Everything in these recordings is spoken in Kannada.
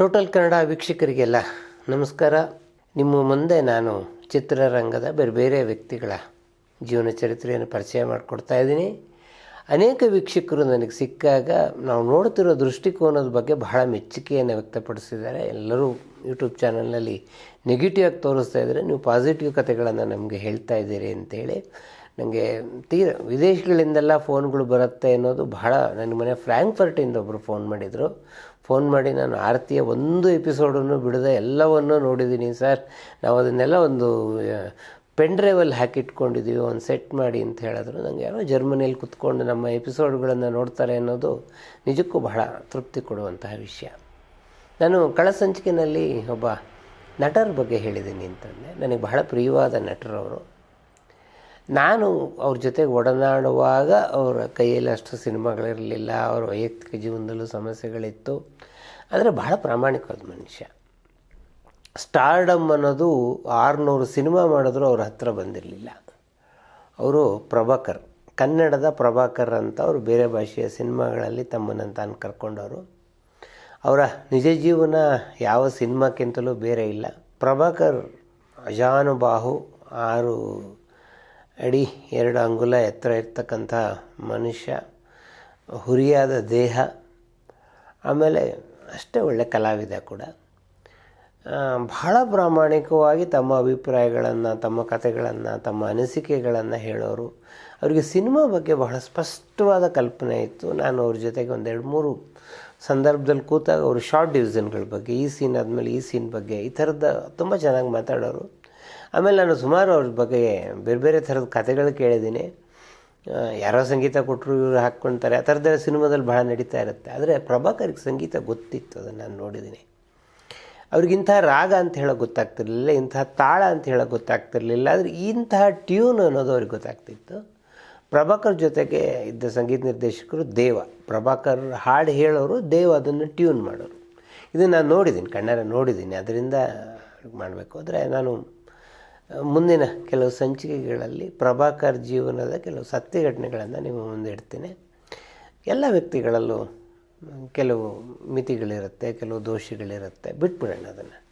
ಟೋಟಲ್ ಕನ್ನಡ ವೀಕ್ಷಕರಿಗೆಲ್ಲ ನಮಸ್ಕಾರ. ನಿಮ್ಮ ಮುಂದೆ ನಾನು ಚಿತ್ರರಂಗದ ಬೇರೆ ಬೇರೆ ವ್ಯಕ್ತಿಗಳ ಜೀವನ ಚರಿತ್ರೆಯನ್ನು ಪರಿಚಯ ಮಾಡಿಕೊಡ್ತಾ ಇದ್ದೀನಿ. ಅನೇಕ ವೀಕ್ಷಕರು ನನಗೆ ಸಿಕ್ಕಾಗ ನಾವು ನೋಡ್ತಿರೋ ದೃಷ್ಟಿಕೋನದ ಬಗ್ಗೆ ಬಹಳ ಮೆಚ್ಚುಗೆಯನ್ನು ವ್ಯಕ್ತಪಡಿಸಿದ್ದಾರೆ. ಎಲ್ಲರೂ ಯೂಟ್ಯೂಬ್ ಚಾನಲ್ನಲ್ಲಿ ನೆಗೆಟಿವ್ ಆಗಿ ತೋರಿಸ್ತಾ ಇದ್ದಾರೆ. ನೀವು ಪಾಸಿಟಿವ್ ಕಥೆಗಳನ್ನು ನಮಗೆ ಹೇಳ್ತಾ ಇದ್ದೀರಿ ಅಂತೇಳಿ. ನನಗೆ ತೀರ ವಿದೇಶಗಳಿಂದೆಲ್ಲ ಫೋನ್ಗಳು ಬರುತ್ತೆ ಅನ್ನೋದು ಬಹಳ, ನನ್ನ ಮನೆ ಫ್ರ್ಯಾಂಕ್ಫರ್ಟಿಂದ ಒಬ್ಬರು ಫೋನ್ ಮಾಡಿದರು. ಫೋನ್ ಮಾಡಿ ನಾನು ಆರತಿಯ ಒಂದು ಎಪಿಸೋಡನ್ನು ಬಿಡದೆ ಎಲ್ಲವನ್ನು ನೋಡಿದ್ದೀನಿ ಸರ್. ನಾವು ಅದನ್ನೆಲ್ಲ ಒಂದು ಪೆನ್ ಡ್ರೈವಲ್ಲಿ ಹಾಕಿಟ್ಕೊಂಡಿದ್ದೀವಿ, ಒಂದು ಸೆಟ್ ಮಾಡಿ ಅಂತ ಹೇಳಿದ್ರು. ನನಗೆ ಯಾರೋ ಜರ್ಮನಿಯಲ್ಲಿ ಕುತ್ಕೊಂಡು ನಮ್ಮ ಎಪಿಸೋಡ್ಗಳನ್ನು ನೋಡ್ತಾರೆ ಅನ್ನೋದು ನಿಜಕ್ಕೂ ಬಹಳ ತೃಪ್ತಿ ಕೊಡುವಂತಹ ವಿಷಯ. ನಾನು ಕಳಸಂಚಿಕೆನಲ್ಲಿ ಒಬ್ಬ ನಟರ ಬಗ್ಗೆ ಹೇಳಿದ್ದೀನಿ ಅಂತಂದರೆ ನನಗೆ ಬಹಳ ಪ್ರಿಯವಾದ ನಟರವರು ನಾನು ಅವ್ರ ಜೊತೆಗೆ ಒಡನಾಡುವಾಗ ಅವರ ಕೈಯಲ್ಲಿ ಅಷ್ಟು ಸಿನಿಮಾಗಳಿರಲಿಲ್ಲ, ಅವರ ವೈಯಕ್ತಿಕ ಜೀವನದಲ್ಲೂ ಸಮಸ್ಯೆಗಳಿತ್ತು. ಆದರೆ ಬಹಳ ಪ್ರಾಮಾಣಿಕವಾದ ಮನುಷ್ಯ. ಸ್ಟಾರ್ಡಮ್ ಅನ್ನೋದು ಆರುನೂರು ಸಿನಿಮಾ ಮಾಡಿದ್ರು ಅವ್ರ ಹತ್ರ ಬಂದಿರಲಿಲ್ಲ. ಅವರು ಪ್ರಭಾಕರ್, ಕನ್ನಡದ ಪ್ರಭಾಕರ್ ಅಂತ ಅವರು ಬೇರೆ ಭಾಷೆಯ ಸಿನಿಮಾಗಳಲ್ಲಿ ತಮ್ಮನ್ನು ತಾನು ಕರ್ಕೊಂಡವರು. ಅವರ ನಿಜ ಜೀವನ ಯಾವ ಸಿನಿಮಾಕ್ಕಿಂತಲೂ ಬೇರೆ ಇಲ್ಲ. ಪ್ರಭಾಕರ್, ಅಜಾನುಬಾಹು, ಆರು ಅಡಿ ಎರಡು ಅಂಗುಲ ಎತ್ತರ ಇರ್ತಕ್ಕಂಥ ಮನುಷ್ಯ, ಹುರಿಯಾದ ದೇಹ, ಆಮೇಲೆ ಅಷ್ಟೇ ಒಳ್ಳೆ ಕಲಾವಿದ ಕೂಡ. ಬಹಳ ಪ್ರಾಮಾಣಿಕವಾಗಿ ತಮ್ಮ ಅಭಿಪ್ರಾಯಗಳನ್ನು, ತಮ್ಮ ಕಥೆಗಳನ್ನು, ತಮ್ಮ ಅನಿಸಿಕೆಗಳನ್ನು ಹೇಳೋರು. ಅವರಿಗೆ ಸಿನಿಮಾ ಬಗ್ಗೆ ಬಹಳ ಸ್ಪಷ್ಟವಾದ ಕಲ್ಪನೆ ಇತ್ತು. ನಾನು ಅವ್ರ ಜೊತೆಗೆ ಒಂದೆರಡು ಮೂರು ಸಂದರ್ಭದಲ್ಲಿ ಕೂತಾಗ ಅವರು ಶಾರ್ಟ್ ಡಿವಿಷನ್ಗಳ ಬಗ್ಗೆ, ಈ ಸೀನ್ ಆದಮೇಲೆ ಈ ಸೀನ್ ಬಗ್ಗೆ ಈ ಥರದ ತುಂಬ ಚೆನ್ನಾಗಿ ಮಾತಾಡೋರು. ಆಮೇಲೆ ನಾನು ಸುಮಾರು ಅವ್ರ ಬಗ್ಗೆ ಬೇರೆ ಬೇರೆ ಥರದ ಕಥೆಗಳು ಕೇಳಿದ್ದೀನಿ. ಯಾರೋ ಸಂಗೀತ ಕೊಟ್ಟರು ಇವರು ಹಾಕ್ಕೊಳ್ತಾರೆ ಆ ಥರದ್ದೆಲ್ಲ ಸಿನಿಮಾದಲ್ಲಿ ಭಾಳ ನಡೀತಾ ಇರುತ್ತೆ. ಆದರೆ ಪ್ರಭಾಕರ್ಗೆ ಸಂಗೀತ ಗೊತ್ತಿತ್ತು, ಅದನ್ನು ನಾನು ನೋಡಿದ್ದೀನಿ. ಅವ್ರಿಗಿಂಥ ರಾಗ ಅಂತ ಹೇಳೋಕೆ ಗೊತ್ತಾಗ್ತಿರ್ಲಿಲ್ಲ, ಇಂತಹ ತಾಳ ಅಂತ ಹೇಳೋಕೆ ಗೊತ್ತಾಗ್ತಿರ್ಲಿಲ್ಲ. ಆದರೆ ಇಂತಹ ಟ್ಯೂನ್ ಅನ್ನೋದು ಅವ್ರಿಗೆ ಗೊತ್ತಾಗ್ತಿತ್ತು. ಪ್ರಭಾಕರ್ ಜೊತೆಗೆ ಇದ್ದ ಸಂಗೀತ ನಿರ್ದೇಶಕರು ದೇವ. ಪ್ರಭಾಕರ್ ಹಾಡು ಹೇಳೋರು ದೇವ, ಅದನ್ನು ಟ್ಯೂನ್ ಮಾಡೋರು. ಇದನ್ನು ನಾನು ನೋಡಿದ್ದೀನಿ, ಕಣ್ಣಾರೆ ನೋಡಿದ್ದೀನಿ. ಅದರಿಂದ ಮಾಡಬೇಕು. ಆದರೆ ನಾನು ಮುಂದಿನ ಕೆಲವು ಸಂಚಿಕೆಗಳಲ್ಲಿ ಪ್ರಭಾಕರ್ ಜೀವನದ ಕೆಲವು ಸತ್ಯ ಘಟನೆಗಳನ್ನು ನಿಮ್ಮ ಮುಂದೆ ಇಡ್ತೀನಿ. ಎಲ್ಲ ವ್ಯಕ್ತಿಗಳಲ್ಲೂ ಕೆಲವು ಮಿತಿಗಳಿರುತ್ತೆ, ಕೆಲವು ದೋಷಗಳಿರುತ್ತೆ. ಬಿಟ್ಬಿಡೋಣ ಅದನ್ನು.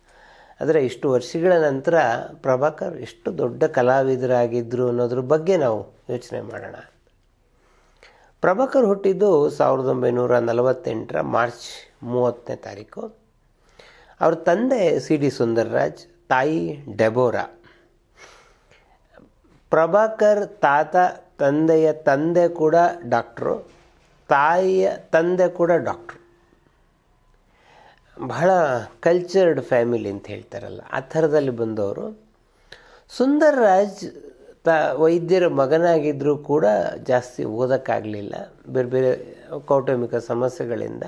ಆದರೆ ಇಷ್ಟು ವರ್ಷಗಳ ನಂತರ ಪ್ರಭಾಕರ್ ಎಷ್ಟು ದೊಡ್ಡ ಕಲಾವಿದರಾಗಿದ್ದರು ಅನ್ನೋದ್ರ ಬಗ್ಗೆ ನಾವು ಯೋಚನೆ ಮಾಡೋಣ. ಪ್ರಭಾಕರ್ ಹುಟ್ಟಿದ್ದು ಸಾವಿರದ ಒಂಬೈನೂರ ನಲವತ್ತೆಂಟರ ಮಾರ್ಚ್ ಮೂವತ್ತನೇ ತಾರೀಕು. ಅವ್ರ ತಂದೆ ಸಿ ಡಿ ಸುಂದರ್ರಾಜ್, ತಾಯಿ ಡೆಬೋರಾ. ಪ್ರಭಾಕರ್ ತಾತ ತಂದೆಯ ತಂದೆ ಕೂಡ ಡಾಕ್ಟ್ರು, ತಾಯಿಯ ತಂದೆ ಕೂಡ ಡಾಕ್ಟ್ರು. ಬಹಳ ಕಲ್ಚರ್ಡ್ ಫ್ಯಾಮಿಲಿ ಅಂತ ಹೇಳ್ತಾರಲ್ಲ, ಆ ಥರದಲ್ಲಿ ಬಂದವರು. ಸುಂದರ್ ರಾಜ್ ತ ವೈದ್ಯರ ಮಗನಾಗಿದ್ದರೂ ಕೂಡ ಜಾಸ್ತಿ ಓದೋಕ್ಕಾಗಲಿಲ್ಲ, ಬೇರೆ ಬೇರೆ ಕೌಟುಂಬಿಕ ಸಮಸ್ಯೆಗಳಿಂದ.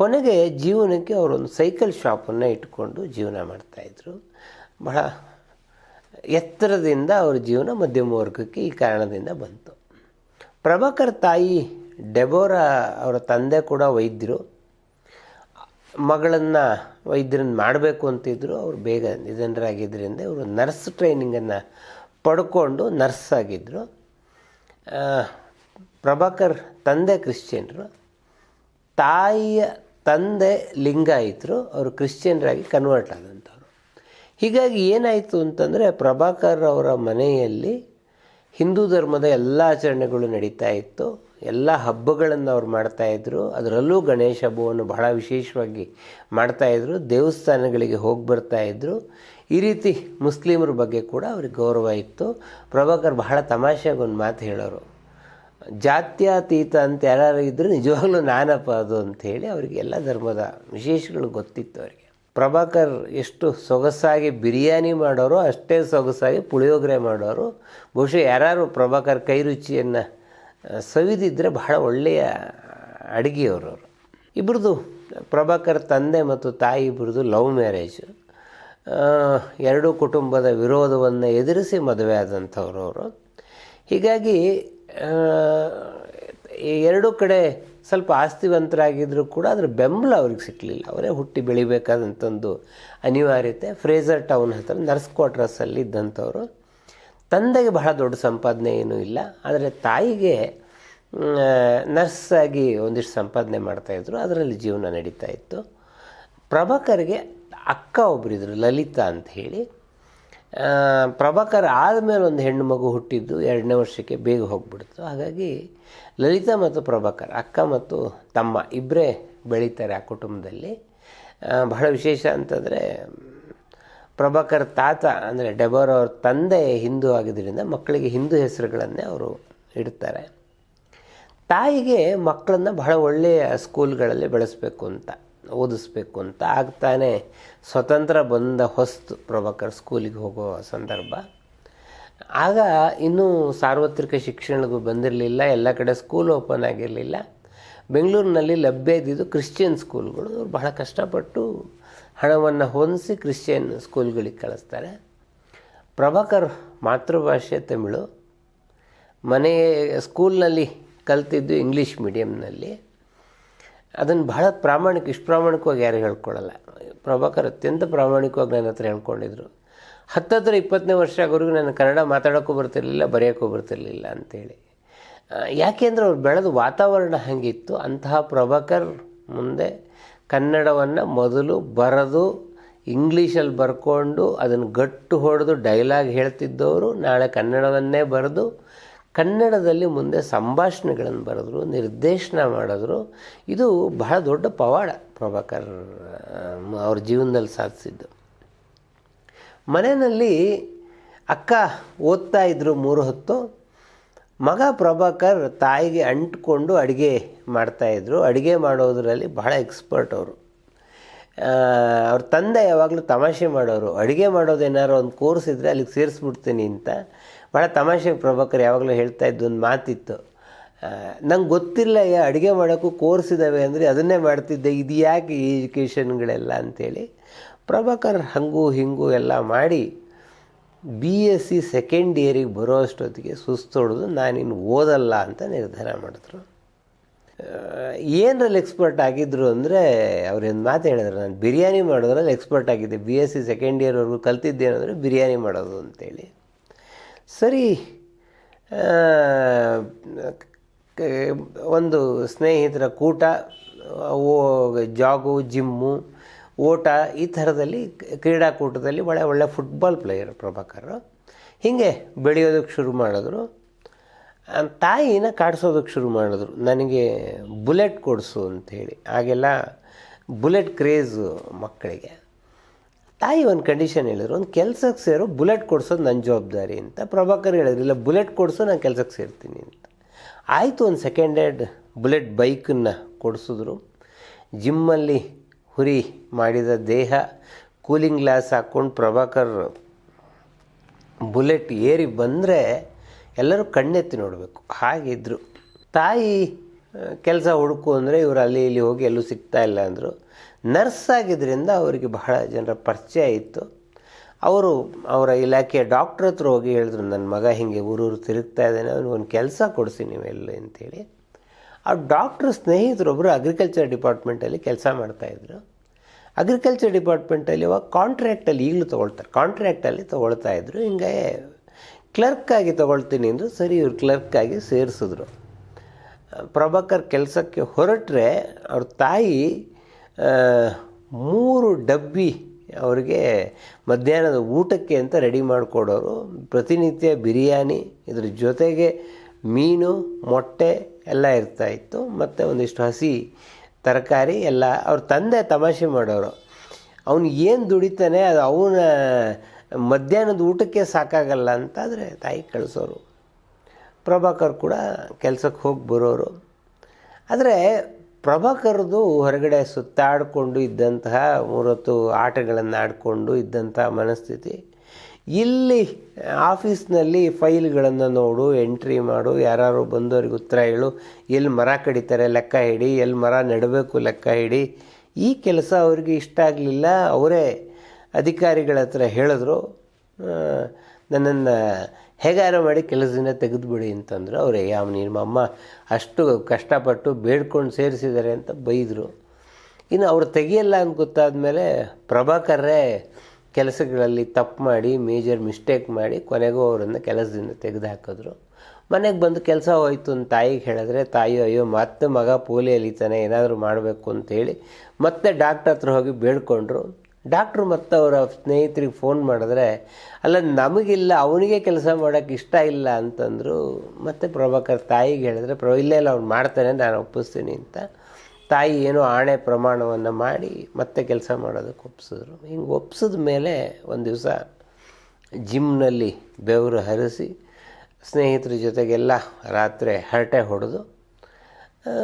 ಕೊನೆಗೆ ಜೀವನಕ್ಕೆ ಅವರೊಂದು ಸೈಕಲ್ ಶಾಪನ್ನು ಇಟ್ಕೊಂಡು ಜೀವನ ಮಾಡ್ತಾಯಿದ್ರು ಬಹಳ ಎತ್ತರದಿಂದ ಅವ್ರ ಜೀವನ ಮಧ್ಯಮ ವರ್ಗಕ್ಕೆ ಈ ಕಾರಣದಿಂದ ಬಂತು. ಪ್ರಭಾಕರ್ ತಾಯಿ ಡೆಬೋರ ಅವರ ತಂದೆ ಕೂಡ ವೈದ್ಯರು. ಮಗಳನ್ನು ವೈದ್ಯರನ್ನು ಮಾಡಬೇಕು ಅಂತಿದ್ರು. ಅವರು ಬೇಗ ನಿಧನರಾಗಿದ್ದರಿಂದ ಇವರು ನರ್ಸ್ ಟ್ರೈನಿಂಗನ್ನು ಪಡ್ಕೊಂಡು ನರ್ಸ್ ಆಗಿದ್ದರು ಪ್ರಭಾಕರ್ ತಂದೆ ಕ್ರಿಶ್ಚಿಯನ್ರು. ತಾಯಿಯ ತಂದೆ ಲಿಂಗಾಯಿತರು. ಅವರು ಕ್ರಿಶ್ಚಿಯನ್ರಾಗಿ ಕನ್ವರ್ಟ್ ಆದಂಥವ್ರು. ಹೀಗಾಗಿ ಏನಾಯಿತು ಅಂತಂದರೆ ಪ್ರಭಾಕರ್ ಅವರ ಮನೆಯಲ್ಲಿ ಹಿಂದೂ ಧರ್ಮದ ಎಲ್ಲ ಆಚರಣೆಗಳು ನಡೀತಾ ಇತ್ತು. ಎಲ್ಲ ಹಬ್ಬಗಳನ್ನು ಅವ್ರು ಮಾಡ್ತಾಯಿದ್ರು ಅದರಲ್ಲೂ ಗಣೇಶ ಹಬ್ಬವನ್ನು ಬಹಳ ವಿಶೇಷವಾಗಿ ಮಾಡ್ತಾಯಿದ್ರು ದೇವಸ್ಥಾನಗಳಿಗೆ ಹೋಗಿ ಬರ್ತಾಯಿದ್ರು ಈ ರೀತಿ ಮುಸ್ಲಿಮರ ಬಗ್ಗೆ ಕೂಡ ಅವ್ರಿಗೆ ಗೌರವ ಇತ್ತು. ಪ್ರಭಾಕರ್ ಬಹಳ ತಮಾಷೆಗೆ ಒಂದು ಮಾತು ಹೇಳೋರು. ಜಾತ್ಯಾತೀತ ಅಂತ ಯಾರು ಇದ್ದರೂ ನಿಜವಾಗ್ಲೂ ನಾನಪ್ಪ ಅದು ಅಂಥೇಳಿ ಅವರಿಗೆ ಎಲ್ಲ ಧರ್ಮದ ವಿಶೇಷಗಳು ಗೊತ್ತಿತ್ತು ಅವರಿಗೆ. ಪ್ರಭಾಕರ್ ಎಷ್ಟು ಸೊಗಸಾಗಿ ಬಿರಿಯಾನಿ ಮಾಡೋರು ಅಷ್ಟೇ ಸೊಗಸಾಗಿ ಪುಳಿಯೋಗರೆ ಮಾಡೋರು. ಬಹುಶಃ ಯಾರು ಪ್ರಭಾಕರ್ ಕೈ ರುಚಿಯನ್ನು ಸವಿದಿದ್ದರೆ ಬಹಳ ಒಳ್ಳೆಯ ಅಡುಗೆಯವರು ಅವರು. ಇಬ್ಬರದು ಪ್ರಭಾಕರ್ ತಂದೆ ಮತ್ತು ತಾಯಿ ಇಬ್ಬರದು ಲವ್ ಮ್ಯಾರೇಜು. ಎರಡೂ ಕುಟುಂಬದ ವಿರೋಧವನ್ನು ಎದುರಿಸಿ ಮದುವೆ ಆದಂಥವ್ರವರು ಹೀಗಾಗಿ ಎರಡೂ ಕಡೆ ಸ್ವಲ್ಪ ಆಸ್ತಿವಂತರಾಗಿದ್ದರೂ ಕೂಡ ಅದ್ರ ಬೆಂಬಲ ಅವ್ರಿಗೆ ಸಿಕ್ಕಲಿಲ್ಲ ಅವರೇ ಹುಟ್ಟಿ ಬೆಳಿಬೇಕಾದಂಥದ್ದು ಅನಿವಾರ್ಯತೆ. ಫ್ರೇಜರ್ ಟೌನ್ ಹತ್ರ ನರ್ಸ್ ಕ್ವಾರ್ಟರ್ಸಲ್ಲಿ ಇದ್ದಂಥವ್ರು. ತಂದೆಗೆ ಬಹಳ ದೊಡ್ಡ ಸಂಪಾದನೆ ಏನೂ ಇಲ್ಲ. ಆದರೆ ತಾಯಿಗೆ ನರ್ಸ್ ಆಗಿ ಒಂದಿಷ್ಟು ಸಂಪಾದನೆ ಮಾಡ್ತಾಯಿದ್ರು ಅದರಲ್ಲಿ ಜೀವನ ನಡೀತಾ ಇತ್ತು. ಪ್ರಭಾಕರ್ಗೆ ಅಕ್ಕ ಒಬ್ಬರಿದ್ರು ಲಲಿತಾ ಅಂತ ಹೇಳಿ. ಪ್ರಭಾಕರ್ ಆದಮೇಲೆ ಒಂದು ಹೆಣ್ಣು ಮಗು ಹುಟ್ಟಿದ್ದು ಎರಡನೇ ವರ್ಷಕ್ಕೆ ಬೇಗ ಹೋಗ್ಬಿಡ್ತು. ಹಾಗಾಗಿ ಲಲಿತಾ ಮತ್ತು ಪ್ರಭಾಕರ್ ಅಕ್ಕ ಮತ್ತು ತಮ್ಮ ಇಬ್ಬರೇ ಬೆಳೀತಾರೆ ಆ ಕುಟುಂಬದಲ್ಲಿ. ಬಹಳ ವಿಶೇಷ ಅಂತಂದರೆ ಪ್ರಭಾಕರ್ ತಾತ ಅಂದರೆ ಡೆಬೋರ್ ಅವ್ರ ತಂದೆ ಹಿಂದೂ ಆಗಿದ್ದರಿಂದ ಮಕ್ಕಳಿಗೆ ಹಿಂದೂ ಹೆಸರುಗಳನ್ನೇ ಅವರು ಇಡ್ತಾರೆ. ತಾಯಿಗೆ ಮಕ್ಕಳನ್ನು ಬಹಳ ಒಳ್ಳೆಯ ಸ್ಕೂಲ್ಗಳಲ್ಲಿ ಬೆಳೆಸಬೇಕು ಅಂತ. ಓದಿಸ್ಬೇಕು ಅಂತ ಆಗ್ತಾನೆ. ಸ್ವತಂತ್ರ ಬಂದ ಹೊಸ್ತು ಪ್ರಭಾಕರ್ ಸ್ಕೂಲಿಗೆ ಹೋಗೋ ಸಂದರ್ಭ. ಆಗ ಇನ್ನೂ ಸಾರ್ವತ್ರಿಕ ಶಿಕ್ಷಣಗೂ ಬಂದಿರಲಿಲ್ಲ, ಎಲ್ಲ ಕಡೆ ಸ್ಕೂಲ್ ಓಪನ್ ಆಗಿರಲಿಲ್ಲ. ಬೆಂಗಳೂರಿನಲ್ಲಿ ಲಭ್ಯ ಇದ್ದಿದ್ದು ಕ್ರಿಶ್ಚಿಯನ್ ಸ್ಕೂಲ್ಗಳು. ಅವ್ರು ಬಹಳ ಕಷ್ಟಪಟ್ಟು ಹಣವನ್ನು ಹೊಂದಿಸಿ ಕ್ರಿಶ್ಚಿಯನ್ ಸ್ಕೂಲ್ಗಳಿಗೆ ಕಳಿಸ್ತಾರೆ. ಪ್ರಭಾಕರ್ ಮಾತೃಭಾಷೆ ತಮಿಳು. ಮನೆ ಸ್ಕೂಲ್ನಲ್ಲಿ ಕಲ್ತಿದ್ದು ಇಂಗ್ಲೀಷ್ ಮೀಡಿಯಮ್ನಲ್ಲಿ ಅದನ್ನು ಬಹಳ ಪ್ರಾಮಾಣಿಕ ಇಷ್ಟು ಪ್ರಾಮಾಣಿಕವಾಗಿ ಯಾರು ಹೇಳ್ಕೊಳ್ಳಲ್ಲ ಪ್ರಭಾಕರ್ ಅತ್ಯಂತ ಪ್ರಾಮಾಣಿಕವಾಗಿ ನನ್ನ ಹತ್ರ ಹೇಳ್ಕೊಂಡಿದ್ರು. ಹತ್ತತ್ರ ಇಪ್ಪತ್ತನೇ ವರ್ಷ ಆಗೋರಿಗೂ ನಾನು ಕನ್ನಡ ಮಾತಾಡೋಕ್ಕೂ ಬರ್ತಿರ್ಲಿಲ್ಲ, ಬರೆಯೋಕ್ಕೂ ಬರ್ತಿರ್ಲಿಲ್ಲ ಯಾಕೆಂದರೆ ಯಾಕೆಂದ್ರೆ ಅವ್ರು ಬೆಳೆದ ವಾತಾವರಣ ಹಾಗಿತ್ತು. ಅಂತಹ ಪ್ರಭಾಕರ್ ಮುಂದೆ ಕನ್ನಡವನ್ನು ಮೊದಲು ಬರೆದು ಇಂಗ್ಲೀಷಲ್ಲಿ ಬರ್ಕೊಂಡು ಅದನ್ನು ಗಟ್ಟು ಹೊಡೆದು ಡೈಲಾಗ್ ಹೇಳ್ತಿದ್ದವರು. ನಾಳೆ ಕನ್ನಡವನ್ನೇ ಬರೆದು ಕನ್ನಡದಲ್ಲಿ ಮುಂದೆ ಸಂಭಾಷಣೆಗಳನ್ನು ಬರೆದ್ರು, ನಿರ್ದೇಶನ ಮಾಡಿದ್ರು. ಇದು ಬಹಳ ದೊಡ್ಡ ಪವಾಡ ಪ್ರಭಾಕರ್ ಅವ್ರ ಜೀವನದಲ್ಲಿ ಸಾಧಿಸಿದ್ದು. ಮನೆಯಲ್ಲಿ ಅಕ್ಕ ಓದ್ತಾ ಇದ್ದರು ಮೂರು ಹೊತ್ತು. ಮಗ ಪ್ರಭಾಕರ್ ತಾಯಿಗೆ ಅಂಟ್ಕೊಂಡು ಅಡುಗೆ ಮಾಡ್ತಾಯಿದ್ರು ಅಡುಗೆ ಮಾಡೋದರಲ್ಲಿ ಬಹಳ ಎಕ್ಸ್ಪರ್ಟ್ ಅವರು. ಅವ್ರ ತಂದೆ ಯಾವಾಗಲೂ ತಮಾಷೆ ಮಾಡೋರು. ಅಡುಗೆ ಮಾಡೋದು ಏನಾದ್ರು ಒಂದು ಕೋರ್ಸ್ ಇದ್ದರೆ ಅಲ್ಲಿಗೆ ಸೇರಿಸ್ಬಿಡ್ತೀನಿ ಅಂತ. ಭಾಳ ತಮಾಷೆ ಪ್ರಭಾಕರ್ ಯಾವಾಗಲೂ ಹೇಳ್ತಾ ಇದ್ದು ಒಂದು ಮಾತಿತ್ತು. ನಂಗೆ ಗೊತ್ತಿಲ್ಲ ಯಾ, ಅಡುಗೆ ಮಾಡೋಕ್ಕೂ ಕೋರ್ಸ್ ಇದ್ದಾವೆ ಅಂದರೆ ಅದನ್ನೇ ಮಾಡ್ತಿದ್ದೆ. ಇದು ಯಾಕೆ ಈ ಎಜುಕೇಷನ್ಗಳೆಲ್ಲ ಅಂಥೇಳಿ ಪ್ರಭಾಕರ್ ಹಂಗೂ ಹಿಂಗೂ ಎಲ್ಲ ಮಾಡಿ ಬಿ ಎಸ್ ಸಿ ಸೆಕೆಂಡ್ ಇಯರಿಗೆ ಬರೋ ಅಷ್ಟೊತ್ತಿಗೆ ಸುಸ್ತೊಡೆದು ನಾನಿನ್ನು ಓದಲ್ಲ ಅಂತ ನಿರ್ಧಾರ ಮಾಡಿದ್ರು. ಏನರಲ್ಲಿ ಎಕ್ಸ್ಪರ್ಟ್ ಆಗಿದ್ದರು ಅಂದರೆ ಒಂದು ಮಾತು ಹೇಳಿದ್ರು. ನಾನು ಬಿರಿಯಾನಿ ಮಾಡೋದ್ರಲ್ಲಿ ಎಕ್ಸ್ಪರ್ಟ್ ಆಗಿದ್ದೆ. ಬಿ ಎಸ್ ಸಿ ಸೆಕೆಂಡ್ ಇಯರ್ವರೆಗೂ ಕಲ್ತಿದ್ದೇನೆಂದರೆ ಬಿರಿಯಾನಿ ಮಾಡೋದು ಅಂತೇಳಿ. ಸರಿ ಒಂದು ಸ್ನೇಹಿತರ ಕೂಟ, ಓ, ಜಾಗು, ಜಿಮ್ಮು, ಓಟ ಈ ಥರದಲ್ಲಿ ಕ್ರೀಡಾಕೂಟದಲ್ಲಿ ಒಳ್ಳೆ ಒಳ್ಳೆ ಫುಟ್ಬಾಲ್ ಪ್ಲೇಯರ್ ಪ್ರಭಾಕರ್. ಹೀಗೆ ಬೆಳೆಯೋದಕ್ಕೆ ಶುರು ಮಾಡಿದ್ರು. ತಾಯಿನ ಕಾಡಿಸೋದಕ್ಕೆ ಶುರು ಮಾಡಿದ್ರು. ನನಗೆ ಬುಲೆಟ್ ಕೊಡಿಸು ಅಂಥೇಳಿ ಆಗೆಲ್ಲ ಬುಲೆಟ್ ಕ್ರೇಜು ಮಕ್ಕಳಿಗೆ. ತಾಯಿ ಒಂದು ಕಂಡೀಷನ್ ಹೇಳಿದ್ರು, ಒಂದು ಕೆಲಸಕ್ಕೆ ಸೇರೋ ಬುಲೆಟ್ ಕೊಡಿಸೋದು ನನ್ನ ಜವಾಬ್ದಾರಿ ಅಂತ ಪ್ರಭಾಕರ್ ಹೇಳಿದ್ರು. ಇಲ್ಲ, ಬುಲೆಟ್ ಕೊಡಿಸು, ನಾನು ಕೆಲಸಕ್ಕೆ ಸೇರ್ತೀನಿ ಅಂತ. ಆಯಿತು, ಒಂದು ಸೆಕೆಂಡ್ ಹ್ಯಾಂಡ್ ಬುಲೆಟ್ ಬೈಕನ್ನು ಕೊಡಿಸಿದ್ರು. ಜಿಮ್ಮಲ್ಲಿ ಹುರಿ ಮಾಡಿದ ದೇಹ ಕೂಲಿಂಗ್ ಗ್ಲಾಸ್ ಹಾಕ್ಕೊಂಡು ಪ್ರಭಾಕರ್ ಬುಲೆಟ್ ಏರಿ ಬಂದರೆ ಎಲ್ಲರೂ ಕಣ್ಣೆತ್ತಿ ನೋಡಬೇಕು. ಹಾಗಿದ್ದರು ತಾಯಿ ಕೆಲಸ ಹುಡುಕು ಅಂದರೆ ಇವರು ಅಲ್ಲಿ ಇಲ್ಲಿ ಹೋಗಿ ಎಲ್ಲೂ ಸಿಗ್ತಾ ಇಲ್ಲ ಅಂದರು. ನರ್ಸ್ ಆಗಿದ್ದರಿಂದ ಅವರಿಗೆ ಬಹಳ ಜನರ ಪರಿಚಯ ಇತ್ತು. ಅವರು ಅವರ ಇಲಾಖೆಯ ಡಾಕ್ಟ್ರ್ ಹತ್ರ ಹೋಗಿ ಹೇಳಿದ್ರು ನನ್ನ ಮಗ ಹೀಗೆ ಊರೂರು ತಿರುಗ್ತಾ ಇದ್ದಾನೆ, ಅವ್ನಿಗೆ ಒಂದು ಕೆಲಸ ಕೊಡಿಸಿ ನೀವೆಲ್ಲ ಅಂತೇಳಿ. ಆ ಡಾಕ್ಟ್ರ್ ಸ್ನೇಹಿತರೊಬ್ಬರು ಅಗ್ರಿಕಲ್ಚರ್ ಡಿಪಾರ್ಟ್ಮೆಂಟಲ್ಲಿ ಕೆಲಸ ಮಾಡ್ತಾಯಿದ್ರು ಅಗ್ರಿಕಲ್ಚರ್ ಡಿಪಾರ್ಟ್ಮೆಂಟಲ್ಲಿ ಇವಾಗ ಕಾಂಟ್ರ್ಯಾಕ್ಟಲ್ಲಿ ಈಗಲೂ ತೊಗೊಳ್ತಾರೆ. ಕಾಂಟ್ರ್ಯಾಕ್ಟಲ್ಲಿ ತೊಗೊಳ್ತಾಯಿದ್ರು ಹಿಂಗೆ ಕ್ಲರ್ಕಾಗಿ ತೊಗೊಳ್ತೀನಿ ಅಂದರು ಸರಿ, ಇವ್ರು ಕ್ಲರ್ಕಾಗಿ ಸೇರಿಸಿದ್ರು. ಪ್ರಭಾಕರ್ ಕೆಲಸಕ್ಕೆ ಹೊರಟ್ರೆ ಅವ್ರ ತಾಯಿ ಮೂರು ಡಬ್ಬಿ ಅವರಿಗೆ ಮಧ್ಯಾಹ್ನದ ಊಟಕ್ಕೆ ಅಂತ ರೆಡಿ ಮಾಡಿಕೊಡೋರು. ಪ್ರತಿನಿತ್ಯ ಬಿರಿಯಾನಿ, ಇದ್ರ ಜೊತೆಗೆ ಮೀನು, ಮೊಟ್ಟೆ ಎಲ್ಲ ಇರ್ತಾಯಿತ್ತು ಮತ್ತು ಒಂದಿಷ್ಟು ಹಸಿ ತರಕಾರಿ ಎಲ್ಲ ಅವ್ರ ತಂದೆ ತಮಾಷೆ ಮಾಡೋರು. ಅವನು ಏನು ದುಡಿತಾನೆ ಅದು ಅವನ ಮಧ್ಯಾಹ್ನದ ಊಟಕ್ಕೆ ಸಾಕಾಗಲ್ಲ ಅಂತಾದರೆ ತಾಯಿ ಕಳಿಸೋರು. ಪ್ರಭಾಕರ್ ಕೂಡ ಕೆಲಸಕ್ಕೆ ಹೋಗಿ ಬರೋರು. ಆದರೆ ಪ್ರಭಾಕರ್ದು ಹೊರಗಡೆ ಸುತ್ತಾಡಿಕೊಂಡು ಇದ್ದಂತಹ ಮೂರೊತ್ತು ಆಟಗಳನ್ನು ಆಡಿಕೊಂಡು ಇದ್ದಂತಹ ಮನಸ್ಥಿತಿ. ಇಲ್ಲಿ ಆಫೀಸ್ನಲ್ಲಿ ಫೈಲ್ಗಳನ್ನು ನೋಡು, ಎಂಟ್ರಿ ಮಾಡು ಯಾರು ಬಂದವರಿಗೆ ಉತ್ತರ ಹೇಳು, ಎಲ್ಲಿ ಮರ ಕಡಿತಾರೆ ಲೆಕ್ಕ ಹಿಡಿ ಎಲ್ಲಿ ಮರ ನೆಡಬೇಕು ಲೆಕ್ಕ ಹಿಡಿ ಈ ಕೆಲಸ ಅವರಿಗೆ ಇಷ್ಟ ಆಗಲಿಲ್ಲ, ಅವರೇ ಅಧಿಕಾರಿಗಳ ಹತ್ರ ಹೇಳಿದ್ರು ನನ್ನನ್ನು ಹೇಗಾರ ಮಾಡಿ ಕೆಲಸದಿಂದ ತೆಗೆದುಬಿಡಿ ಅಂತಂದರು. ಅವರೇ ಯಾವ ನಿಮ್ಮ ಅಮ್ಮ ಅಷ್ಟು ಕಷ್ಟಪಟ್ಟು ಬೇಡ್ಕೊಂಡು ಸೇರಿಸಿದ್ದಾರೆ ಅಂತ ಬೈದರು. ಇನ್ನು ಅವ್ರು ತೆಗಿಯಲ್ಲ ಅಂತ ಗೊತ್ತಾದ ಮೇಲೆ ಪ್ರಭಾಕರ್ರೇ ಕೆಲಸಗಳಲ್ಲಿ ತಪ್ಪು ಮಾಡಿ, ಮೇಜರ್ ಮಿಸ್ಟೇಕ್ ಮಾಡಿ ಕೊನೆಗೂ ಅವರನ್ನು ಕೆಲಸದಿಂದ ತೆಗೆದು ಹಾಕಿದ್ರು ಮನೆಗೆ ಬಂದು ಕೆಲಸ ಹೋಯ್ತು ಅಂತ ತಾಯಿಗೆ ಹೇಳಿದ್ರೆ, ತಾಯಿ, ಅಯ್ಯೋ, ಮತ್ತೆ ಮಗ ಪೋಲಿಯಲ್ಲಿ ತಾನೆ ಏನಾದರೂ ಮಾಡಬೇಕು ಅಂತೇಳಿ ಮತ್ತೆ ಡಾಕ್ಟ್ರ್ ಹತ್ರ ಹೋಗಿ ಬೇಡ್ಕೊಂಡ್ರು. ಡಾಕ್ಟ್ರು ಮತ್ತು ಅವರ ಸ್ನೇಹಿತರಿಗೆ ಫೋನ್ ಮಾಡಿದ್ರೆ, ಅಲ್ಲ, ನಮಗಿಲ್ಲ, ಅವನಿಗೆ ಕೆಲಸ ಮಾಡೋಕ್ಕೆ ಇಷ್ಟ ಇಲ್ಲ ಅಂತಂದರು, ಮತ್ತು ಪ್ರಭಾಕರ್ ತಾಯಿಗೆ ಹೇಳಿದ್ರೆ ಪ್ರ ಇಲ್ಲೇ ಇಲ್ಲ, ಅವ್ನು ಮಾಡ್ತಾನೆ, ನಾನು ಒಪ್ಪಿಸ್ತೀನಿ ಅಂತ. ತಾಯಿ ಏನೋ ಆಣೆ ಪ್ರಮಾಣವನ್ನು ಮಾಡಿ ಮತ್ತೆ ಕೆಲಸ ಮಾಡೋದಕ್ಕೆ ಒಪ್ಸಿದ್ರು. ಹಿಂಗೆ ಒಪ್ಸಿದ ಮೇಲೆ ಒಂದು ದಿವಸ ಜಿಮ್ನಲ್ಲಿ ಬೆವರು ಹರಿಸಿ, ಸ್ನೇಹಿತರ ಜೊತೆಗೆಲ್ಲ ರಾತ್ರಿ ಹರಟೆ ಹೊಡೆದು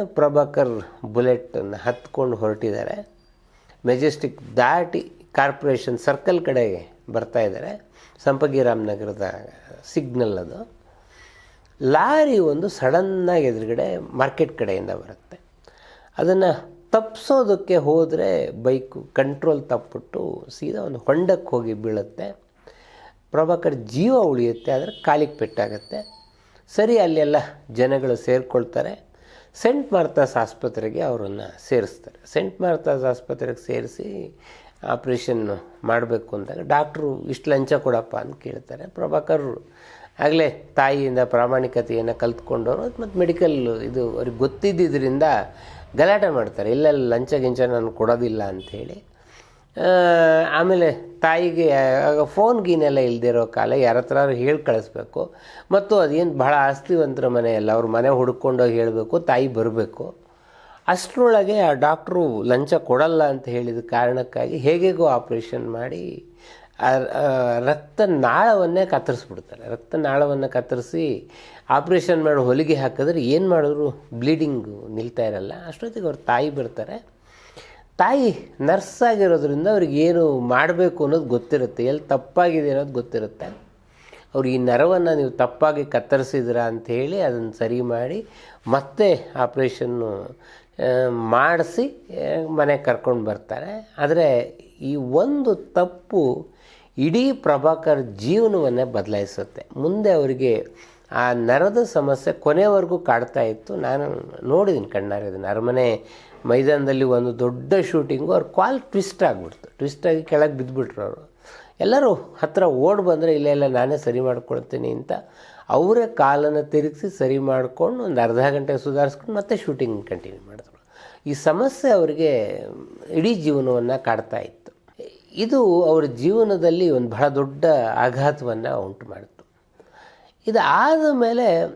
ಪ್ರಭಾಕರ್ ಬುಲೆಟನ್ನು ಹತ್ಕೊಂಡು ಹೊರಟಿದ್ದಾರೆ. ಮೆಜೆಸ್ಟಿಕ್ ದಾಟಿ ಕಾರ್ಪೊರೇಷನ್ ಸರ್ಕಲ್ ಕಡೆಗೆ ಬರ್ತಾ ಇದ್ದಾರೆ. ಸಂಪಗಿರಾಮ್ ನಗರದ ಸಿಗ್ನಲ್ ಅದು. ಲಾರಿ ಒಂದು ಸಡನ್ನಾಗಿ ಎದುರುಗಡೆ ಮಾರ್ಕೆಟ್ ಕಡೆಯಿಂದ ಬರುತ್ತೆ. ಅದನ್ನು ತಪ್ಪಿಸೋದಕ್ಕೆ ಹೋದರೆ ಬೈಕು ಕಂಟ್ರೋಲ್ ತಪ್ಪಿಬಿಟ್ಟು ಸೀದಾ ಒಂದು ಹೊಂಡಕ್ಕೆ ಹೋಗಿ ಬೀಳುತ್ತೆ. ಪ್ರಭಾಕರ್ ಜೀವ ಉಳಿಯುತ್ತೆ, ಆದರೆ ಕಾಲಿಗೆ ಪೆಟ್ಟಾಗುತ್ತೆ. ಸರಿ, ಅಲ್ಲೆಲ್ಲ ಜನಗಳು ಸೇರಿಕೊಳ್ತಾರೆ. ಸೆಂಟ್ ಮಾರ್ತಾಸ್ ಆಸ್ಪತ್ರೆಗೆ ಅವರನ್ನು ಸೇರಿಸ್ತಾರೆ. ಸೆಂಟ್ ಮಾರ್ತಾಸ್ ಆಸ್ಪತ್ರೆಗೆ ಸೇರಿಸಿ ಆಪ್ರೇಷನ್ ಮಾಡಬೇಕು ಅಂದಾಗ ಡಾಕ್ಟ್ರು ಇಷ್ಟು ಲಂಚ ಕೊಡಪ್ಪ ಅಂತ ಕೇಳ್ತಾರೆ. ಪ್ರಭಾಕರ್ ಆಗಲೇ ತಾಯಿಯಿಂದ ಪ್ರಾಮಾಣಿಕತೆಯನ್ನು ಕಲ್ತ್ಕೊಂಡವರು ಮತ್ತು ಮೆಡಿಕಲ್ ಇದು ಅವ್ರಿಗೆ ಗೊತ್ತಿದ್ದರಿಂದ ಗಲಾಟೆ ಮಾಡ್ತಾರೆ. ಇಲ್ಲ ಲಂಚ ಗಿಂಚ ನಾನು ಕೊಡೋದಿಲ್ಲ ಅಂಥೇಳಿ ಆಮೇಲೆ ತಾಯಿಗೆ ಫೋನ್ ಗೀನೆಲ್ಲ ಇಲ್ದಿರೋ ಕಾಲ ಯಾರ ಹತ್ರ ಹೇಳಿ ಕಳಿಸ್ಬೇಕು. ಮತ್ತು ಅದೇನು ಭಾಳ ಆಸ್ತಿವಂತರ ಮನೆ ಅಲ್ಲ, ಅವ್ರ ಮನೆ ಹುಡ್ಕೊಂಡೋಗಿ ಹೇಳಬೇಕು, ತಾಯಿ ಬರಬೇಕು. ಅಷ್ಟರೊಳಗೆ ಆ ಡಾಕ್ಟ್ರು ಲಂಚ ಕೊಡಲ್ಲ ಅಂತ ಹೇಳಿದ ಕಾರಣಕ್ಕಾಗಿ ಹೇಗೆಗೋ ಆಪ್ರೇಷನ್ ಮಾಡಿ ರಕ್ತ ನಾಳವನ್ನೇ ಕತ್ತರಿಸ್ಬಿಡ್ತಾರೆ. ರಕ್ತ ನಾಳವನ್ನು ಕತ್ತರಿಸಿ ಆಪ್ರೇಷನ್ ಮಾಡಿ ಹೊಲಿಗೆ ಹಾಕಿದ್ರೆ ಏನು ಮಾಡಿದ್ರು? ಬ್ಲೀಡಿಂಗು ನಿಲ್ತಾ ಇರಲ್ಲ. ಅಷ್ಟೊತ್ತಿಗೆ ಅವ್ರ ತಾಯಿ ಬರ್ತಾರೆ. ತಾಯಿ ನರ್ಸ್ ಆಗಿರೋದ್ರಿಂದ ಅವ್ರಿಗೆ ಏನು ಮಾಡಬೇಕು ಅನ್ನೋದು ಗೊತ್ತಿರುತ್ತೆ, ಎಲ್ಲಿ ತಪ್ಪಾಗಿದೆ ಅನ್ನೋದು ಗೊತ್ತಿರುತ್ತೆ. ಅವ್ರು ಈ ನರವನ್ನು ನೀವು ತಪ್ಪಾಗಿ ಕತ್ತರಿಸಿದೀರಾ ಅಂತ ಹೇಳಿ ಅದನ್ನು ಸರಿ ಮಾಡಿ ಮತ್ತೆ ಆಪ್ರೇಷನ್ನು ಮಾಡಿಸಿ ಮನೆಗೆ ಕರ್ಕೊಂಡು ಬರ್ತಾರೆ. ಆದರೆ ಈ ಒಂದು ತಪ್ಪು ಇಡೀ ಪ್ರಭಾಕರ್ ಜೀವನವನ್ನೇ ಬದಲಾಯಿಸುತ್ತೆ. ಮುಂದೆ ಅವರಿಗೆ ಆ ನರದ ಸಮಸ್ಯೆ ಕೊನೆವರೆಗೂ ಕಾಡ್ತಾ ಇತ್ತು. ನಾನು ನೋಡಿದ್ದೀನಿ ಕಣ್ಣಾರೆ ಇದನ್ನು ಅರಮನೆ ಮೈದಾನದಲ್ಲಿ ಒಂದು ದೊಡ್ಡ ಶೂಟಿಂಗು, ಅವ್ರ ಕಾಲ್ ಟ್ವಿಸ್ಟ್ ಆಗಿಬಿಡ್ತು. ಟ್ವಿಸ್ಟ್ ಆಗಿ ಕೆಳಗೆ ಬಿದ್ದುಬಿಟ್ರು ಅವರು. ಎಲ್ಲರೂ ಹತ್ತಿರ ಓಡ್ ಬಂದರೆ, ಇಲ್ಲ ಇಲ್ಲ, ನಾನೇ ಸರಿ ಮಾಡ್ಕೊಳ್ತೀನಿ ಅಂತ ಅವರೇ ಕಾಲನ್ನು ತಿರುಗಿಸಿ ಸರಿ ಮಾಡಿಕೊಂಡು ಒಂದು ಅರ್ಧ ಗಂಟೆ ಸುಧಾರಿಸ್ಕೊಂಡು ಮತ್ತೆ ಶೂಟಿಂಗ್ ಕಂಟಿನ್ಯೂ ಮಾಡಿದ್ರು. ಈ ಸಮಸ್ಯೆ ಅವರಿಗೆ, ಇಡೀ ಜೀವನವನ್ನು ಕಾಡ್ತಾ ಇತ್ತು. ಇದು ಅವರ ಜೀವನದಲ್ಲಿ ಒಂದು ಬಹಳ ದೊಡ್ಡ ಆಘಾತವನ್ನು ಉಂಟು ಮಾಡಿತು. ಇದು ಆದ ಮೇಲೆ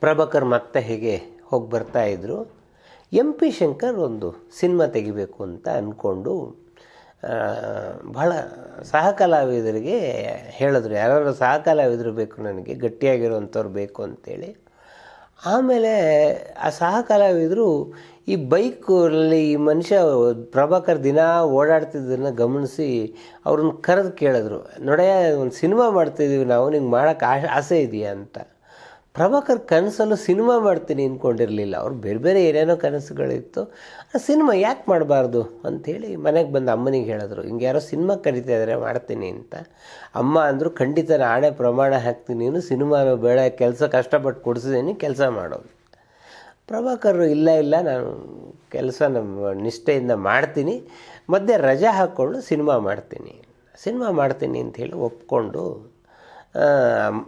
ಪ್ರಭಾಕರ್ ಮತ್ತೆ ಹೇಗೆ ಹೋಗಿ ಬರ್ತಾಯಿದ್ರು ಎಂ ಪಿ ಶಂಕರ್ ಒಂದು ಸಿನಿಮಾ ತೆಗಿಬೇಕು ಅಂತ ಅಂದ್ಕೊಂಡು ಬಹಳ ಸಹ ಕಲಾವಿದರಿಗೆ ಹೇಳಿದ್ರು. ಯಾರು ಸಹ ಕಲಾವಿದರು ಬೇಕು ನನಗೆ, ಗಟ್ಟಿಯಾಗಿರುವಂಥವ್ರು ಬೇಕು ಅಂತೇಳಿ. ಆಮೇಲೆ ಆ ಸಹ ಕಲಾವಿದರು ಈ ಬೈಕಲ್ಲಿ ಈ ಮನುಷ್ಯ ಪ್ರಭಾಕರ್ ದಿನ ಓಡಾಡ್ತಿದ್ದನ್ನು ಗಮನಿಸಿ ಅವ್ರನ್ನ ಕರೆದು ಕೇಳಿದ್ರು. ನೋಡೇ ಒಂದು ಸಿನಿಮಾ ಮಾಡ್ತಿದ್ದೀವಿ ನಾವು, ನಿಂಗೆ ಮಾಡೋಕ್ಕೆ ಆಸೆ ಇದೆಯಾ ಅಂತ. ಪ್ರಭಾಕರ್ ಕನಸಲ್ಲೂ ಸಿನಿಮಾ ಮಾಡ್ತೀನಿ ಅಂದ್ಕೊಂಡಿರಲಿಲ್ಲ ಅವ್ರು ಬೇರೆ ಬೇರೆ ಏನೇನೋ ಕನಸುಗಳಿತ್ತು. ಆ ಸಿನಿಮಾ ಯಾಕೆ ಮಾಡಬಾರ್ದು? ಅಂಥೇಳಿ ಮನೆಗೆ ಬಂದು ಅಮ್ಮನಿಗೆ ಹೇಳಿದ್ರು. ಹಿಂಗೆ ಯಾರೋ ಸಿನಿಮಾ ಕರಿತಾ ಇದ್ದಾರೆ ಮಾಡ್ತೀನಿ ಅಂತ. ಅಮ್ಮ ಅಂದರು, ಖಂಡಿತ ನಾಳೆ ಪ್ರಮಾಣ ಹಾಕ್ತೀನಿ. ನೀನು ಸಿನಿಮಾ ಬೇಡ, ಕೆಲಸ ಕಷ್ಟಪಟ್ಟು ಕೊಡಿಸಿದ್ದೀನಿ, ಕೆಲಸ ಮಾಡೋದು ಪ್ರಭಾಕರ್ ಇಲ್ಲ ಇಲ್ಲ, ನಾನು ಕೆಲಸ ನಮ್ಮ ನಿಷ್ಠೆಯಿಂದ ಮಾಡ್ತೀನಿ. ಮಧ್ಯೆ ರಜಾ ಹಾಕ್ಕೊಂಡು ಸಿನಿಮಾ ಮಾಡ್ತೀನಿ. ಸಿನಿಮಾ ಮಾಡ್ತೀನಿ ಅಂತ ಹೇಳಿ ಒಪ್ಕೊಂಡು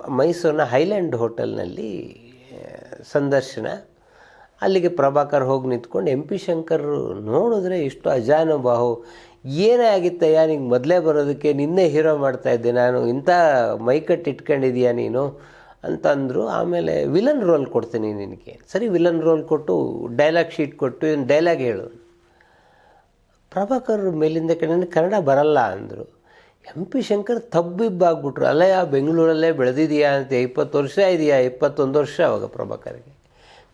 ಮೈಸೂರಿನ ಹೈಲ್ಯಾಂಡ್ ಹೋಟೆಲ್ನಲ್ಲಿ ಸಂದರ್ಶನ. ಅಲ್ಲಿಗೆ ಪ್ರಭಾಕರ್ ಹೋಗಿ ನಿಂತ್ಕೊಂಡು ಎಂ ಪಿ ಶಂಕರ್ ನೋಡಿದ್ರೆ ಇಷ್ಟು ಅಜಾನುಬಾಹು. ಏನೇ ಆಗಿತ್ತಯ್ಯ ನಿಂಗೆ ಮೊದಲೇ ಬರೋದಕ್ಕೆ ನಿನ್ನೆ ಹೀರೋ ಮಾಡ್ತಾ ಇದ್ದೆ ನಾನು, ಇಂಥ ಮೈಕಟ್ಟು ಇಟ್ಕೊಂಡಿದೀಯ ನೀನು? ಅಂತಂದರು, ಆಮೇಲೆ ವಿಲನ್ ರೋಲ್ ಕೊಡ್ತೀನಿ ನಿನಗೆ. ಸರಿ, ವಿಲನ್ ರೋಲ್ ಕೊಟ್ಟು, ಡೈಲಾಗ್ ಶೀಟ್ ಕೊಟ್ಟು ಇನ್ನು ಡೈಲಾಗ್ ಹೇಳು. ಪ್ರಭಾಕರ್ ಮೇಲಿಂದ ಕಡೆ ಕನ್ನಡ ಬರಲ್ಲ ಅಂದರು. ಎಂ ಪಿ ಶಂಕರ್ ತಬ್ಬಿಬ್ಬಾಗ್ಬಿಟ್ರು. ಅಲ್ಲಯ್ಯ ಬೆಂಗಳೂರಲ್ಲೇ ಬೆಳೆದಿದೆಯಾ ಅಂತ ಇಪ್ಪತ್ತು ವರ್ಷ ಇದೆಯಾ? ಇಪ್ಪತ್ತೊಂದು ವರ್ಷ ಅವಾಗ ಪ್ರಭಾಕರ್ಗೆ.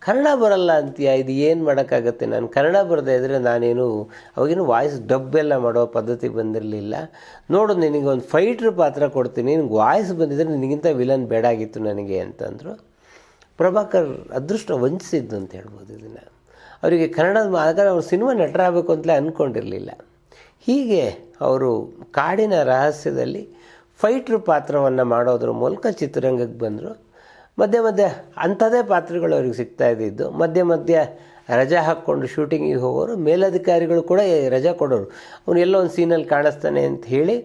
ಕನ್ನಡ ಬರಲ್ಲ ಅಂತೀಯ? ಇದು ಏನು ಮಾಡೋಕ್ಕಾಗತ್ತೆ? ನಾನು ಕನ್ನಡ ಬರದೇ ಇದ್ದರೆ ನಾನೇನು, ಅವಾಗೇನು ವಾಯ್ಸ್ ಡಬ್ ಎಲ್ಲ ಮಾಡೋ ಪದ್ಧತಿ ಬಂದಿರಲಿಲ್ಲ. ನೋಡು, ನಿನಗೆ ಒಂದು ಫೈಟ್ರ್ ಪಾತ್ರ ಕೊಡ್ತೀನಿ. ನಿನಗೆ ವಾಯ್ಸ್ ಬಂದಿದ್ರೆ ನಿನಗಿಂತ ವಿಲನ್ ಬೇಡಾಗಿತ್ತು ನನಗೆ ಅಂತಂದರು. ಪ್ರಭಾಕರ್ ಅದೃಷ್ಟ ವಂಚಿಸಿದ್ದು ಅಂತ ಹೇಳ್ಬೋದು ಇದನ್ನು. ಅವರಿಗೆ ಕನ್ನಡದ ಆಗ ಅವ್ರು ಸಿನಿಮಾ ನಟರಾಗಬೇಕು ಅಂತಲೇ ಅಂದ್ಕೊಂಡಿರಲಿಲ್ಲ ಹೀಗೆ ಅವರು ಕಾಡಿನ ರಹಸ್ಯದಲ್ಲಿ ಫೈಟ್ರ್ ಪಾತ್ರವನ್ನು ಮಾಡೋದ್ರ ಮೂಲಕ ಚಿತ್ರರಂಗಕ್ಕೆ ಬಂದರು. ಮಧ್ಯೆ ಮಧ್ಯೆ ಅಂಥದ್ದೇ ಪಾತ್ರಗಳು ಅವ್ರಿಗೆ ಸಿಗ್ತಾ ಇದ್ದಿದ್ದು. ಮಧ್ಯೆ ಮಧ್ಯೆ ರಜಾ ಹಾಕ್ಕೊಂಡು ಶೂಟಿಂಗಿಗೆ ಹೋಗೋರು, ಮೇಲಧಿಕಾರಿಗಳು ಕೂಡ ರಜಾ ಕೊಡೋರು. ಅವನು ಎಲ್ಲೋ ಒಂದು ಸೀನಲ್ಲಿ ಕಾಣಿಸ್ತಾನೆ ಅಂತ ಹೇಳಿ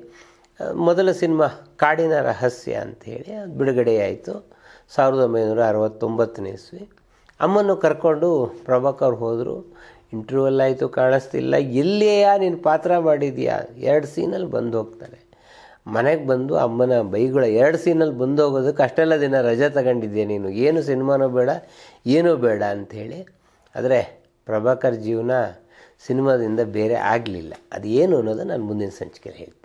ಮೊದಲ ಸಿನಿಮಾ ಕಾಡಿನ ರಹಸ್ಯ ಅಂಥೇಳಿ ಅದು ಬಿಡುಗಡೆಯಾಯಿತು. ಸಾವಿರದ ಒಂಬೈನೂರ ಅರವತ್ತೊಂಬತ್ತನೇ ಇಸ್ವಿ. ಅಮ್ಮನ್ನು ಕರ್ಕೊಂಡು ಪ್ರಭಾಕರ್ ಹೋದರು. ಇಂಟರ್ವ್ಯೂಲ್ ಆಯಿತು, ಕಾಣಿಸ್ತಿಲ್ಲ. ಎಲ್ಲಿಯಾ ನೀನು ಪಾತ್ರ ಮಾಡಿದೀಯಾ? ಎರಡು ಸೀನಲ್ಲಿ ಬಂದು ಹೋಗ್ತಾರೆ. ಮನೆಗೆ ಬಂದು ಅಮ್ಮನ ಬೈಗಳ, ಎರಡು ಸೀನಲ್ಲಿ ಬಂದು ಹೋಗೋದಕ್ಕೆ ಅಷ್ಟೆಲ್ಲ ದಿನ ರಜೆ ತಗೊಂಡಿದ್ದೆ ನೀನು? ಏನು ಸಿನಿಮಾನೂ ಬೇಡ, ಏನೂ ಬೇಡ ಅಂಥೇಳಿ. ಆದರೆ ಪ್ರಭಾಕರ್ ಜೀವನ ಸಿನಿಮಾದಿಂದ ಬೇರೆ ಆಗಲಿಲ್ಲ. ಅದು ಏನು ಅನ್ನೋದು ನಾನು ಮುಂದಿನ ಸಂಚಿಕೆಯಲ್ಲಿ ಹೇಳ್ತೀನಿ.